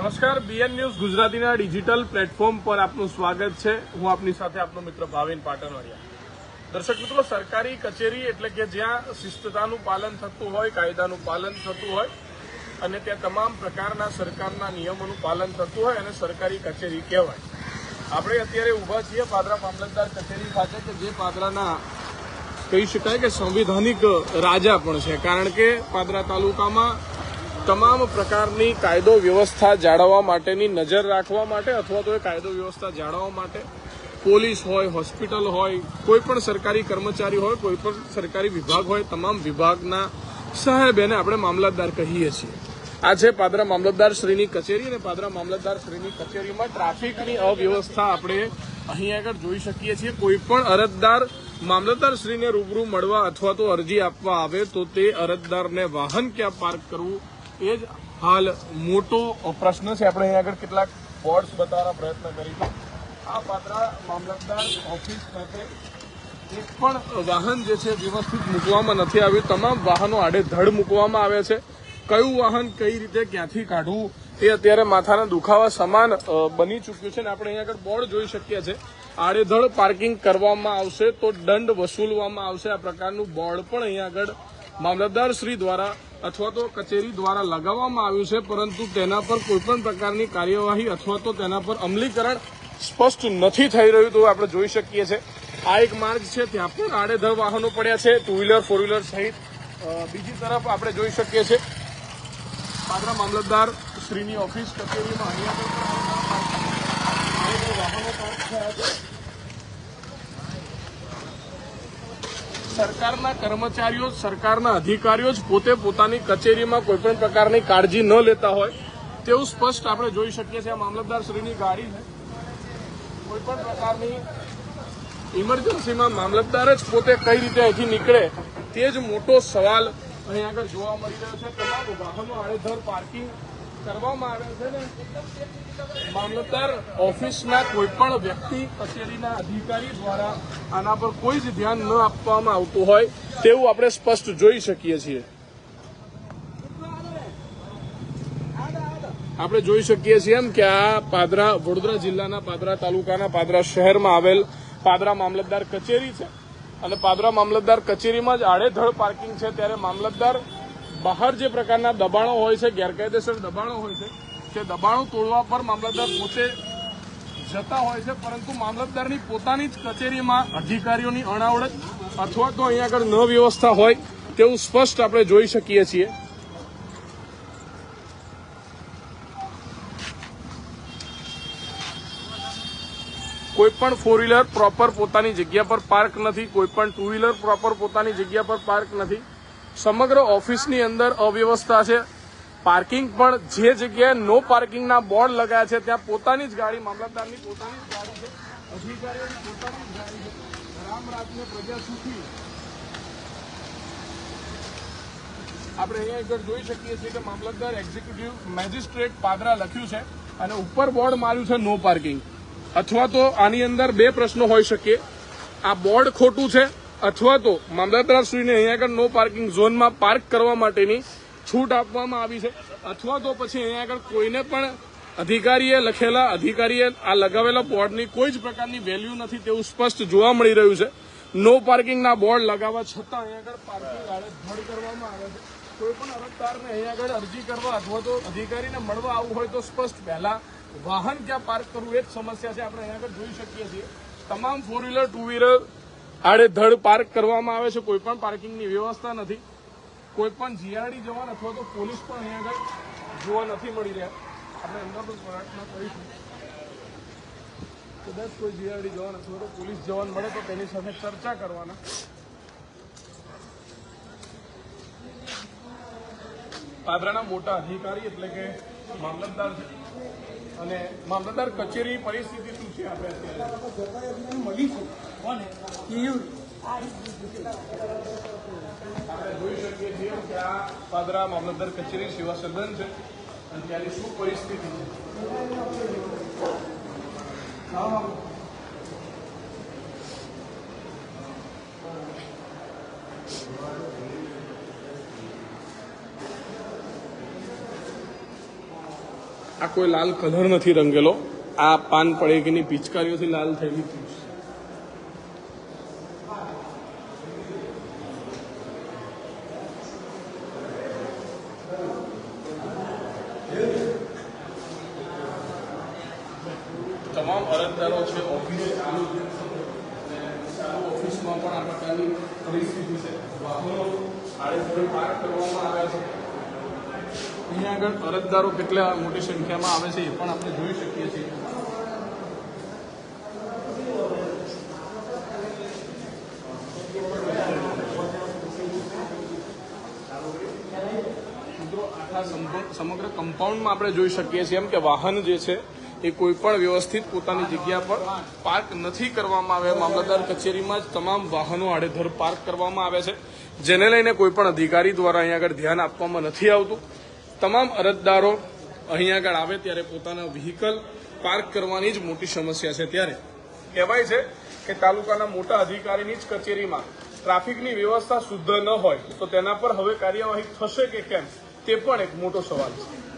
નમસ્કાર BN news ગુજરાતીના digital platform પર આપનું સ્વાગત છે. હું આપની સાથે આપનો મિત્ર ભાવિન પાટણવાડિયા દર્શક મિત્રો, સરકારી કચેરી એટલે કે જ્યાં શિસ્તતાનું પાલન થતું હોય, કાયદાનું પાલન થતું હોય, અને ત્યાં તમામ પ્રકારના સરકારના નિયમોનું પાલન થતું હોય અને સરકારી કચેરી કહેવાય. આપણે અત્યારે ઊભા છીએ પાદરા મામલતદાર કચેરી ખાતે, કે જે પાદરાના કહી શકાય કે સંવિધાનિક રાજા પણ છે. કારણ કે પાદરા તાલુકામાં તમામ પ્રકારની કાયદો વ્યવસ્થા જાળવવા માટેની નજર રાખવા માટે અથવા તો એ કાયદો વ્યવસ્થા જાળવવા માટે પોલીસ હોય, હોસ્પિટલ હોય, કોઈ પણ સરકારી કર્મચારી હોય, કોઈ પણ સરકારી વિભાગ હોય, તમામ વિભાગના સાહેબ એને આપણે મામલતદાર કહીએ છીએ. આજે પાદરા મામલતદાર શ્રીની કચેરી અને પાદરા મામલતદાર શ્રીની કચેરીમાં ટ્રાફિકની અવ્યવસ્થા આપણે અહીં આગળ જોઈ શકીએ છીએ. કોઈ પણ અરજદાર મામલતદાર શ્રીને રૂબરૂ મળવા અથવા તો અરજી આપવા આવે તો તે અરજદારને વાહન ક્યાં પાર્ક કરવું એ જ હાલ મોટો પ્રશ્ન છે. આપણે અહીં આગળ કેટલાક બોર્ડ્સ બતાવવાનો પ્રયત્ન કરીશું. આ પાદરા મામલતદાર ઓફિસ ખાતે એક પણ વાહન જે છે, વ્યવસ્થિત મૂકવામાં નથી આવ્યું. તમામ વાહનો આડેધડ મૂકવામાં આવે છે. કયું વાહન કઈ રીતે ક્યાંથી કાઢવું, એ અત્યારે માથાના દુખાવા સમાન બની ચૂક્યું છે ને આપણે અહીં આગળ બોર્ડ જોઈ શકીએ છીએ. આડેધડ પાર્કિંગ કરવામાં આવશે તો દંડ વસૂલવામાં આવશે. આ પ્રકારનું બોર્ડ પણ અહીં આગળ મામલતદાર શ્રી દ્વારા અથવા તો કચેરી દ્વારા લગાવવામાં આવ્યું છે, પરંતુ તેના પર કોઈપણ પ્રકારની કાર્યવાહી અથવા તો તેના પર અમલીકરણ સ્પષ્ટ નથી થઈ રહ્યું તો આપણે જોઈ શકીએ છીએ. આ એક માર્ગ છે, ત્યાં પણ આડેધડ વાહનો પડ્યા છે ટુ વ્હીલર ફોર વ્હીલર સહિત બીજી તરફ આપણે જોઈ શકીએ છીએ. પાદરા મામલતદાર શ્રીની ઓફિસ કચેરીમાં અહીંયા વાહનો પાર્ક થયા છે. સરકારના કર્મચારીઓ, સરકારના અધિકારીઓ જ પોતે પોતાની કચેરીમાં કોઈપણ પ્રકારની કાળજી ન લેતા હોય, તેવું સ્પષ્ટ આપણે જોઈ શકીએ છીએ. આ મામલતદાર શ્રીની ગાડી છે. કોઈપણ પ્રકારની ઇમરજન્સીમાં મામલતદાર જ પોતે કઈ રીતે અહીંથી નીકળે, તે જ મોટો સવાલ અહીં આગળ જોવા મળી રહ્યો છે. તમામ વાહનો આડેધર પાર્કિંગ કરવામાં આવે છે ને, મામલતદાર ઓફિસના કોઈ પણ વ્યક્તિ કચેરીના અધિકારી દ્વારા આના પર કોઈ જ ધ્યાન ન આપવામાં આવતું હોય, તેવું આપણે સ્પષ્ટ જોઈ શકીએ છીએ. આપણે જોઈ શકીએ છીએ એમ કે આ પાદરા, વડોદરા જિલ્લાના પાદરા તાલુકાના પાદરા શહેરમાં આવેલ પાદરા મામલતદાર કચેરી છે. અને પાદરા મામલતદાર કચેરીમાં જ આડેધડ પાર્કિંગ છે, ત્યારે મામલતદાર બહાર જે પ્રકારના દબાણો હોય છે, ગેરકાયદેસર દબાણો હોય છે તે દબાણો તોડવા પર મામલતદાર પોતે જતા હોય છે, પરંતુ મામલતદારની પોતાની જ કચેરીમાં અધિકારીઓની અણાવડત અથવા તો અહીંયા આગળ ન વ્યવસ્થા હોય તેવું સ્પષ્ટ આપણે જોઈ શકીએ છીએ. કોઈ પણ ફોર વ્હીલર પ્રોપર પોતાની જગ્યા પર પાર્ક નથી, કોઈ પણ ટુ વ્હીલર પ્રોપર પોતાની જગ્યા પર પાર્ક નથી. સમગ્ર ઓફિસની અંદર અવ્યવસ્થા છે. પાર્કિંગ પણ જે જગ્યાએ નો પાર્કિંગના બોર્ડ લગાયા છે, ત્યાં પોતાની જ ગાડી, મામલતદારની પોતાની જ ગાડી છે. અધિકારીઓની પોતાની જ ગાડી છે. રામ રાજ્ય પ્રજા સુખી. આપણે અહીંયા આગળ જોઈ શકીએ છીએ કે મામલતદાર એક્ઝિક્યુટિવ મેજિસ્ટ્રેટ પાદરા લખ્યું છે અને ઉપર બોર્ડ માર્યું છે નો પાર્કિંગ. અથવા તો આની અંદર બે પ્રશ્નો હોઈ શકે આ બોર્ડ ખોટું છે અથવા તો મામલતદારશ્રીને અહીંયા આગળ નો પાર્કિંગ ઝોનમાં પાર્ક કરવા માટેની છૂટ આપવામાં આવી છે. અથવા તો પછી અહીંયા આગળ કોઈને પણ અધિકારીએ લખેલા, અધિકારીએ આ લગાવેલા બોર્ડની કોઈ જ પ્રકારની વેલ્યુ નથી તેવું સ્પષ્ટ જોવા મળી રહ્યું છે. નો પાર્કિંગના બોર્ડ લગાવવા છતાં અહીંયા આગળ પાર્કિંગ આડેધડ કરવામાં આવે છે. કોઈ પણ અરજદારને અહીંયા આગળ અરજી કરવા અથવા તો અધિકારીને મળવા આવવું હોય તો સ્પષ્ટ. પહેલા વાહન ક્યાં પાર્ક કરવું એ જ સમસ્યા છે. આપણે અહીંયા આગળ જોઈ શકીએ છીએ. તમામ ફોર વ્હીલર ટુ વ્હીલર આડેધડ પાર્ક કરવામાં આવે છે, કોઈ પણ પાર્કિંગની વ્યવસ્થા નથી. કોઈ પણ જીઆરડી જવાન અથવા તો પોલીસ પણ અહીંયા આગળ જોવા નથી મળી રહ્યા. આપણે પણ પ્રયત્ન કરીશું. કદાચ કોઈ જીઆરડી જવાન અથવા તો પોલીસ જવાન મળે તો તેની સાથે ચર્ચા કરવાના. પાદરાના મોટા અધિકારી એટલે કે મામલતદાર અને મામલતદાર કચેરી પરિસ્થિતિ શું છે આપણે અત્યારે? મળીશું આપણે જોઈ શકીએ છીએ કે આ પાદરા મામલતદાર કચેરી સેવા સદન છે અને ત્યારે શું પરિસ્થિતિ છે? આ કોઈ લાલ કલર નથી રંગેલો. આ પાન પડેકીની પિચકારીઓથી લાલ થયેલી તમામ અરજદારો છે, ઓફિસ ઓફિસમાં પણ આ પ્રકારની પરિસ્થિતિ છે. વાહનો આડેધડ પાર્ક કરવામાં આવ્યા છે. અહીંયા આગળ અરજદારો કેટલા મોટી સંખ્યામાં આવે છે એ પણ આપણે જોઈ શકીએ છીએ. સમગ્ર કમ્પાઉન્ડમાં આપણે જોઈ શકીએ છીએ એમ કે વાહન જે છે, એ કોઈ પણ વ્યવસ્થિત પોતાની જગ્યા પર પાર્ક નથી કરવામાં આવે મામલતદાર કચેરીમાં જ તમામ વાહનો આડેધડ પાર્ક કરવામાં આવે છે. જેને લઈને કોઈ પણ અધિકારી દ્વારા અહીંયા આગળ ધ્યાન આપવામાં નથી આવતું. તમામ અરજદારો અહીં આગળ આવે ત્યારે પોતાના વ્હીકલ પાર્ક કરવાની જ મોટી સમસ્યા છે ત્યારે. કહેવાય છે કે તાલુકાના મોટા અધિકારીની જ કચેરીમાં ટ્રાફિકની વ્યવસ્થા શુદ્ધ ન હોય તો તેના પર હવે કાર્યવાહી થશે કે કેમ તે પણ એક મોટો સવાલ છે.